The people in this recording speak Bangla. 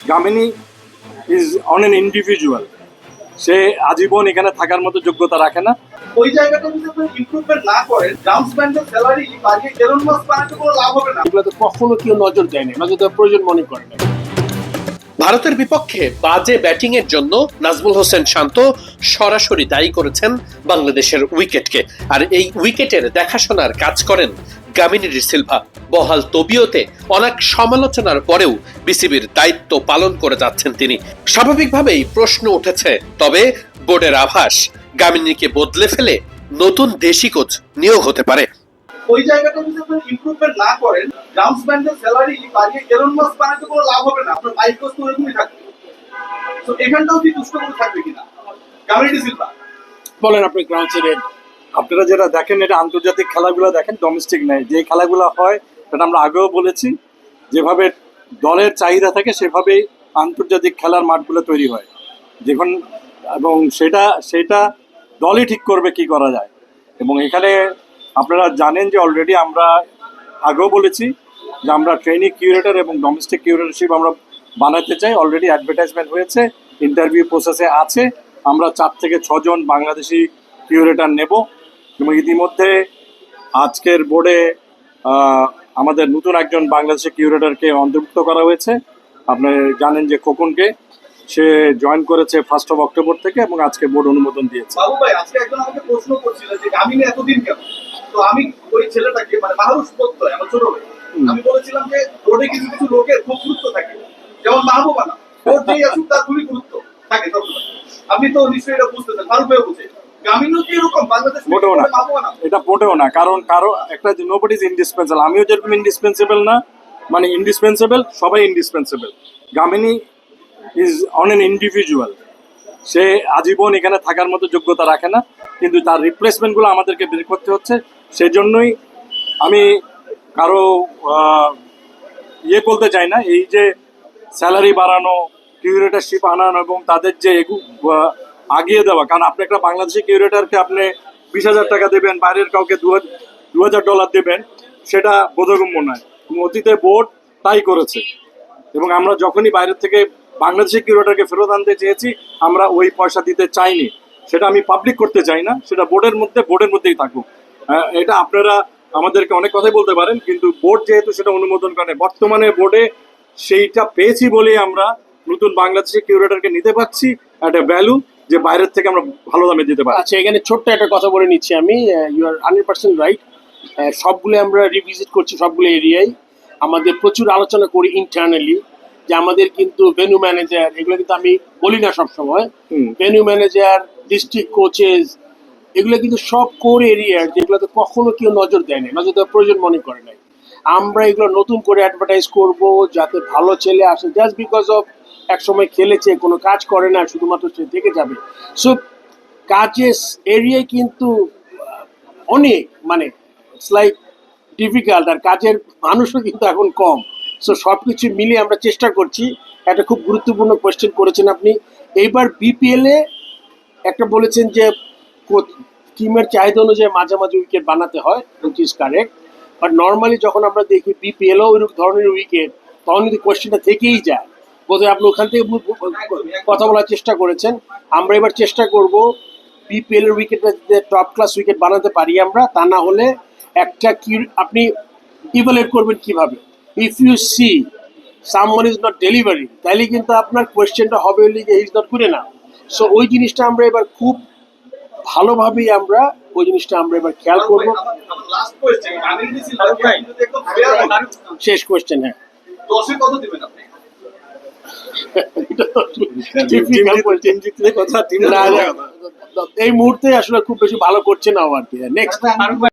Gamini is on an individual সে আজীবন এখানে থাকার মতো যোগ্যতা রাখে না। ওই জায়গাটা যদি আপনি ইমপ্রুভমেন্ট না করেন ডাউন্স স্যালারি বাড়িয়ে এলন মাস্ক বানাতে কোনো লাভ হবে না? এগুলোতে কখনো কেউ নজর দেয় না নজর দেওয়ার প্রয়োজন মনে করে না ভারতের বিপক্ষে বাজে ব্যাটিং এর জন্য নাজমুল হোসেন শান্ত সরাসরি দায়ী করেছেন বাংলাদেশের উইকেটকে। আর এই উইকেটের দেখাশোনার কাজ করেন গামিনী সিলভা। বহাল তবিয়তে অনেক সমালোচনার পরেও বিসিবির দায়িত্ব পালন করে যাচ্ছেন তিনি। স্বাভাবিকভাবেই প্রশ্ন উঠেছে তবে বোর্ডের আভাস গামিনীকে বদলে ফেলে নতুন দেশি কোচ নিয়োগ হতে পারে। ওই জায়গাটা যদি আপনি ইমপ্রুভমেন্ট না করেন ডাউন্স ব্যান্ডের স্যালারি বাড়িয়ে এলন মাস্ক বানাতে কোনো লাভ হবে না আপনার বাইক কষ্ট এরকমই থাকবে। তো এখানটাও কি দুষ্ট করে থাকবে কিনা? গামিনী সিলভা। বলেন আপনি গ্রাউন্ড আপনারা যেটা দেখেন এটা আন্তর্জাতিক খেলাগুলো দেখেন ডোমেস্টিক নাই। যে খেলাগুলো হয়, সেটা আমরা আগেও বলেছি, যেভাবে দলের চাহিদা থাকে, সেভাবেই আন্তর্জাতিক খেলার মাঠগুলো তৈরি হয়। যখন এবং সেটা সেটা দলই ঠিক করবে কি করা যায়। এবং এখানে আপনারা জানেন যে অলরেডি আমরা আগেও বলেছি যে আমরা ট্রেনিং কিউরেটর এবং ডোমেস্টিক কিউরেটরশিপ আমরা বানাতে চাই। অলরেডি অ্যাডভার্টাইজমেন্ট হয়েছে ইন্টারভিউ প্রসেসে আছে। আমরা চার থেকে ছজন বাংলাদেশি কিউরেটার নেব। এবং ইতিমধ্যে আজকের বোর্ডে আমাদের নতুন একজন বাংলাদেশের কিউরেটরকে অন্তর্ভুক্ত করা হয়েছে। আপনি জানেন যে খোকনকে। সে জয়েন করেছে ফার্স্ট অফ অক্টোবর থেকে এবং আজকে বোর্ড অনুমোদন দিয়েছে। বাবু ভাই আজকে একজন আমাকে প্রশ্ন করছিল যে গামিনী এতদিন কেন তো আমি ওই ছেলেটাকে মানে মাহরুষ প্রত্যয় আমার ছোট ভাই আমি বলেছিলাম যে রোডে কিছু কিছু লোকের খুব গুরুত্ব থাকে। যেমন মাহবুবানা ওর যেই আসুক তার খুবই গুরুত্ব থাকে সবসময়। আপনি তো নিশ্চয়ই এটা বুঝতেছেন বুঝে। মোটেও না। এটা মোটেও না কারণ কারও একটা নোবডি ইজ ইন্ডিসপেন্সেবল আমিও যেরকম ইন্ডিসপেন্সেবল না মানে ইন্ডিসপেন্সেবল সবাই indispensable Gamini is on an individual সে আজীবন এখানে থাকার মতো যোগ্যতা রাখে না কিন্তু তার রিপ্লেসমেন্টগুলো আমাদেরকে বের করতে হচ্ছে। সেই জন্যই আমি কারও ইয়ে বলতে চাই না এই যে স্যালারি বাড়ানো কিউরেটারশিপ আনানো এবং তাদের যে এগু- আগিয়ে দেওয়া। কারণ আপনি একটা বাংলাদেশি কিউরেটারকে আপনি বিশ হাজার টাকা দেবেন, বাইরের কাউকে দু হাজার- ডলার দেবেন, সেটা বোধগম্য নয়। অতীতে বোর্ড তাই করেছে। এবং আমরা যখনই বাইরের থেকে বাংলাদেশি কিউরেটারকে ফেরত আনতে চেয়েছি, আমরা ওই পয়সা দিতে চাইনি। সেটা আমি পাবলিক করতে চাই না, সেটা বোর্ডের মধ্যে বোর্ডের মধ্যেই থাকুক। এটা আপনারা আমাদেরকে অনেক কথাই বলতে পারেন, কিন্তু বোর্ড যেহেতু সেটা অনুমোদন করে, বর্তমানে বোর্ডে সেইটা পেয়েছি বলেই আমরা নতুন বাংলাদেশি কিউরেটারকে নিতে পারছি একটা ভ্যালু যে বাইরের থেকে আমরা ভালো দামে দিতে পারি। আচ্ছা এখানে ছোট্ট একটা কথা বলে নিচ্ছি আমি। You are hundred percent right সবগুলো আমরা রিভিজিট করছি সবগুলো এরিয়ায়। আমাদের প্রচুর আলোচনা করি ইন্টারনালি যে আমাদের কিন্তু ভেনু ম্যানেজার এগুলো কিন্তু আমি বলি না সবসময়। ভেনু ম্যানেজার ডিস্ট্রিক্ট কোচেস এগুলো কিন্তু সব কোর এরিয়ার যেগুলোতে কখনো কেউ নজর দেয় না নজর দেওয়ার প্রয়োজন মনে করে নাই। আমরা এগুলো নতুন করে অ্যাডভার্টাইজ করব যাতে ভালো ছেলে আসে জাস্ট বিকজ অফ এক সময় খেলেছে, কোনো কাজ করে না, শুধুমাত্র সে থেকে যাবে। সো কাজের এরিয়ায় কিন্তু অনেক মানে লাইক ডিফিকাল্ট আর কাজের মানুষও কিন্তু এখন কম। সো সব কিছু মিলিয়ে আমরা চেষ্টা করছি। একটা খুব গুরুত্বপূর্ণ কোয়েশ্চেন করেছেন আপনি। এইবার বিপিএলে একটা বলেছেন যে টিমের চাহিদা অনুযায়ী মাঝে মাঝে উইকেট বানাতে হয় which is correct but normally যখন আমরা দেখি বিপিএলও ওই ধরনের উইকেট তখন কিন্তু কোয়েশ্চেনটা থেকেই যায়। বোধহয় আপনি ওখান থেকে কথা বলার চেষ্টা করেছেন। আমরা এবার চেষ্টা করব বিপিএল এর উইকেট টপ ক্লাস উইকেট বানাতে পারি আমরা তা না হলে একটা কি আপনি ইভালুয়েট করবেন কীভাবে। If you see someone is not delivery তাহলে কিন্তু আপনার কোয়েশ্চেনটা হবে হলে যে ইজ নট গুড না সো ওই জিনিসটা আমরা এবার খুব ভালোভাবেই আমরা ওই জিনিসটা আমরা এবার খেয়াল করব। শেষ কোয়েশ্চেন হ্যাঁ। দশে কত দিবেন আপনি? এই মুহূর্তে আসলে খুব বেশি ভালো করছে না আর কি। নেক্সট